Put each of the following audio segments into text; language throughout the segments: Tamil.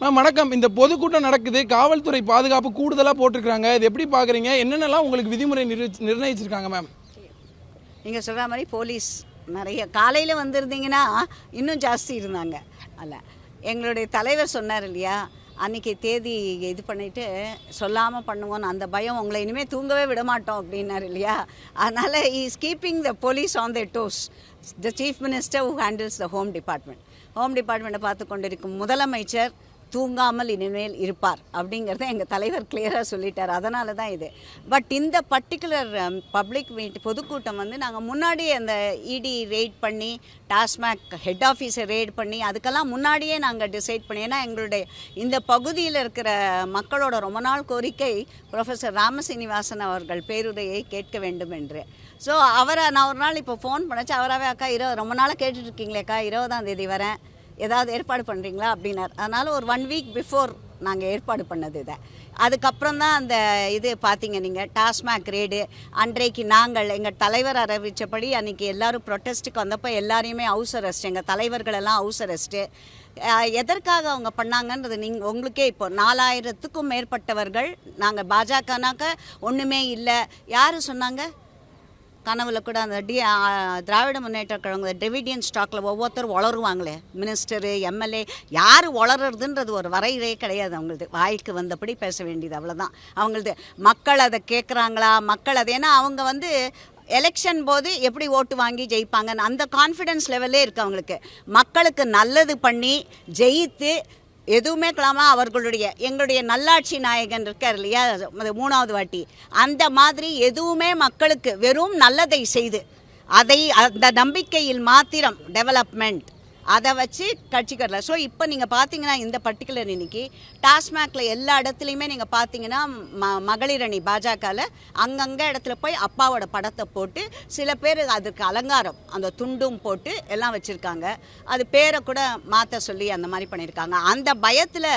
மேம் வணக்கம். இந்த பொதுக்கூட்டம் நடக்குது. காவல்துறை பாதுகாப்பு கூடுதலாக போட்டிருக்காங்க இது எப்படி பார்க்குறீங்க என்னென்னலாம் உங்களுக்கு விதிமுறை நிர்ணயிச்சிருக்காங்க மேம்? நீங்கள் சொல்கிற மாதிரி போலீஸ் நிறைய காலையில் வந்திருந்தீங்கன்னா இன்னும் ஜாஸ்தி இருந்தாங்க. அல்ல எங்களுடைய தலைவர் சொன்னார் இல்லையா அன்னைக்கு தேதி இது பண்ணிட்டு சொல்லாமல் பண்ணுவோன்னு அந்த பயம் உங்களை இனிமேல் தூங்கவே விட மாட்டோம் அப்படின்னாரு இல்லையா? அதனால் is keeping the police on the toes the chief minister who handles the home department home டிபார்ட்மெண்ட்டை பார்த்து கொண்டிருக்கும் முதலமைச்சர் தூங்காமல் இனிமேல் இருப்பார் அப்படிங்கிறத எங்கள் தலைவர் கிளியராக சொல்லிட்டார். அதனால தான் இது. பட் இந்த பர்டிகுலர் பப்ளிக் மீட் பொதுக்கூட்டம் வந்து நாங்கள் முன்னாடியே அந்த இடி ரெய்ட் பண்ணி டாஸ்மாக் ஹெட் ஆஃபீஸை ரெய்ட் பண்ணி அதுக்கெல்லாம் முன்னாடியே நாங்கள் டிசைட் பண்ணி ஏன்னா எங்களுடைய இந்த பகுதியில் இருக்கிற மக்களோட ரொம்ப நாள் கோரிக்கை ப்ரொஃபஸர் ராமசீனிவாசன் அவர்கள் பேருரையை கேட்க வேண்டும் என்று. ஸோ அவரை நான் ஒரு நாள் இப்போ ஃபோன் பண்ணச்சு அவராகவே அக்கா இரவு ரொம்ப நாளாக கேட்டுட்ருக்கீங்களேக்கா இருபதாம் தேதி வரேன். ஏதாவது ஏற்பாடு பண்ணுறீங்களா அப்படின்னார். அதனால் ஒரு ஒன் வீக் பிஃபோர் நாங்கள் ஏற்பாடு பண்ணது இதை. அதுக்கப்புறம் தான் அந்த இது பார்த்தீங்க நீங்கள் டாஸ்மாக் ரேடு அன்றைக்கு நாங்கள் எங்கள் தலைவர் அறிவித்தபடி அன்றைக்கி எல்லாரும் ப்ரொட்டஸ்ட்டுக்கு வந்தப்போ எல்லாரையுமே ஹவுஸ் அரெஸ்ட் எங்கள் தலைவர்களெல்லாம் ஹவுஸ் அரெஸ்ட்டு எதற்காக அவங்க பண்ணாங்கன்றது நீங்கள் உங்களுக்கே இப்போ நாலாயிரத்துக்கும் மேற்பட்டவர்கள் நாங்கள் பாஜகனாக்க ஒன்றுமே இல்லை. யார் சொன்னாங்க? கனவுல கூட அந்த டி திராவிட முன்னேற்ற கழகம் டிவிடியன் ஸ்டாக்ல ஒவ்வொருத்தரும் வளருவாங்களே. மினிஸ்டரு எம்எல்ஏ யார் வளருறதுன்றது ஒரு வரையறையே கிடையாது. அவங்களது வாய்க்கு வந்தபடி பேச வேண்டியது அவ்வளோதான் அவங்களது மக்கள் அதை கேட்குறாங்களா மக்கள் அதை ஏன்னா அவங்க வந்து எலெக்ஷன் போது எப்படி ஓட்டு வாங்கி ஜெயிப்பாங்கன்னு அந்த கான்ஃபிடென்ஸ் லெவல்லே இருக்குது அவங்களுக்கு. மக்களுக்கு நல்லது பண்ணி ஜெயித்து எதுவுமே கிளாம அவர்களுடைய எங்களுடைய நல்லாட்சி நாயகன் இருக்கார் இல்லையா? அது மூணாவது வாட்டி. அந்த மாதிரி எதுவுமே மக்களுக்கு வெறும் நல்லதை செய்து அதை அந்த நம்பிக்கையில் மாத்திரம் டெவலப்மெண்ட் அதை வச்சு கட்சிக்கரல ஸோ இப்போ நீங்கள் பார்த்தீங்கன்னா இந்த பர்டிகுலர் இன்னைக்கு டாஸ்மாக்ல எல்லா இடத்துலையுமே நீங்கள் பார்த்தீங்கன்னா ம மகளிர் அணி பாஜகவில் அங்கங்கே இடத்துல போய் அப்பாவோட படத்தை போட்டு சில பேர் அதுக்கு அலங்காரம் அந்த துண்டும் போட்டு எல்லாம் வச்சுருக்காங்க. அது பேரை கூட மாற்ற சொல்லி அந்த மாதிரி பண்ணியிருக்காங்க அந்த பயத்தில்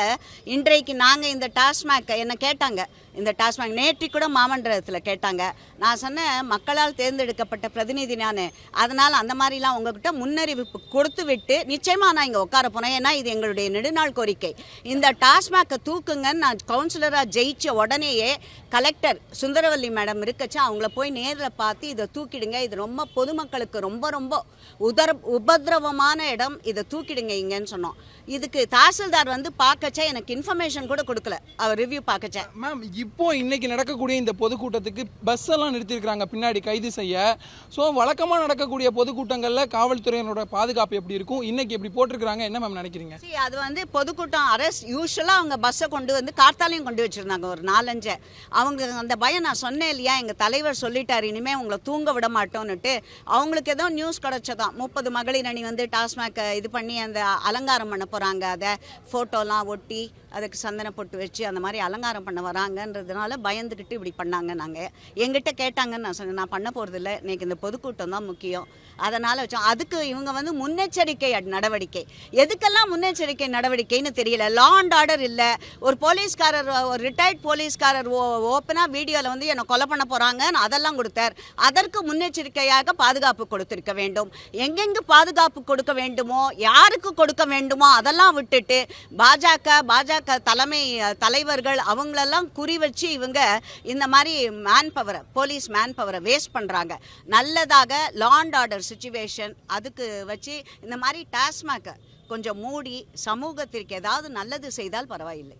இன்றைக்கு நாங்கள் இந்த டாஸ்மாக் என்ன கேட்டாங்க இந்த டாஸ்மாக் நேற்று கூட மாமன்றத்தில் கேட்டாங்க. நான் சொன்னேன் மக்களால் தேர்ந்தெடுக்கப்பட்ட பிரதிநிதி நான். அதனால் அந்த மாதிரிலாம் உங்ககிட்ட முன்னறிவிப்பு கொடுத்து விட்டு நிச்சயமாக நான் இங்கே உட்கார போனேன் ஏன்னா இது எங்களுடைய நெடுநாள் கோரிக்கை. இந்த டாஸ்மாக்கை தூக்குங்கன்னு நான் கவுன்சிலராக ஜெயிச்ச உடனேயே கலெக்டர் சுந்தரவல்லி மேடம் இருக்கச்சு அவங்கள போய் நேரில் பார்த்து இதை தூக்கிடுங்க. இது ரொம்ப பொதுமக்களுக்கு ரொம்ப ரொம்ப உதர உபதிரவமான இடம். இதை தூக்கிடுங்க இங்கன்னு சொன்னோம். இதுக்கு தாசில்தார் வந்து பார்க்கச்சே எனக்கு இன்ஃபர்மேஷன் கூட கொடுக்கல. அவர் ரிவ்யூ பார்க்கச்சா. மேம் இப்போ இன்னைக்கு நடக்கக்கூடிய இந்த பொதுக்கூட்டத்துக்கு பஸ் எல்லாம் நிறுத்தியிருக்கிறாங்க. பின்னாடி கைது செய்ய. ஸோ வழக்கமாக நடக்கக்கூடிய பொதுக்கூட்டங்களில் காவல்துறையினரோட பாதுகாப்பு எப்படி இருக்கும்? இன்னைக்கு எப்படி போட்டிருக்கிறாங்க? என்ன மேம் நினைக்கிறீங்க? அது வந்து பொதுக்கூட்டம் அரெஸ்ட் யூஸ்வலாக அவங்க பஸ்ஸை கொண்டு வந்து கார்த்தாலையும் கொண்டு வச்சுருந்தாங்க. ஒரு நாலஞ்சு. அவங்க அந்த பயம் நான் சொன்னேன் இல்லையா? எங்கள் தலைவர் சொல்லிட்டார் இனிமேல் உங்களை தூங்க விட மாட்டோன்னுட்டு. அவங்களுக்கு ஏதோ நியூஸ் கிடச்சதான் முப்பது மகளிர் அணி வந்து டாஸ்மாக் இது பண்ணி அந்த அலங்காரம் பண்ண போகிறாங்க அதை ஃபோட்டோலாம் ஒட்டி அதுக்கு சந்தன போட்டு வச்சு அந்த மாதிரி அலங்காரம் பண்ண வராங்கன்றதுனால பயந்துக்கிட்டு இப்படி பண்ணாங்க நாங்கள் எங்கிட்ட கேட்டாங்கன்னு நான் சொன்னேன் நான் பண்ண போகிறதில்ல இன்னைக்கு இந்த பொதுக்கூட்டம் தான் முக்கியம். அதனால் வச்சோம். அதுக்கு இவங்க வந்து முன்னெச்சரிக்கை நடவடிக்கை. எதுக்கெல்லாம் முன்னெச்சரிக்கை நடவடிக்கைன்னு தெரியல. லா அண்ட் ஆர்டர் இல்லை. ஒரு போலீஸ்காரர் ஒரு ரிட்டையர்ட் போலீஸ்காரர் ஓ ஓப்பனாக வீடியோவில் வந்து என்னை கொலை பண்ண போகிறாங்கன்னு அதெல்லாம் கொடுத்தார். அதற்கு முன்னெச்சரிக்கையாக பாதுகாப்பு கொடுத்திருக்க வேண்டும். எங்கெங்கு பாதுகாப்பு கொடுக்க வேண்டுமோ யாருக்கு கொடுக்க வேண்டுமோ அதெல்லாம் விட்டுட்டு பாஜக பாஜக தலைமை தலைவர்கள் அவங்களெல்லாம் குறி வச்சு இவங்க இந்த மாதிரி மேன் பவரை போலீஸ் மேன் பவரை வேஸ்ட் பண்ணுறாங்க நல்லதாக லா அண்ட் ஆர்டர் சுச்சுவேஷன் அதுக்கு வச்சு இந்த மாதிரி டாஸ்மாக்கை கொஞ்சம் மூடி சமூகத்திற்கு ஏதாவது நல்லது செய்தால் பரவாயில்லை.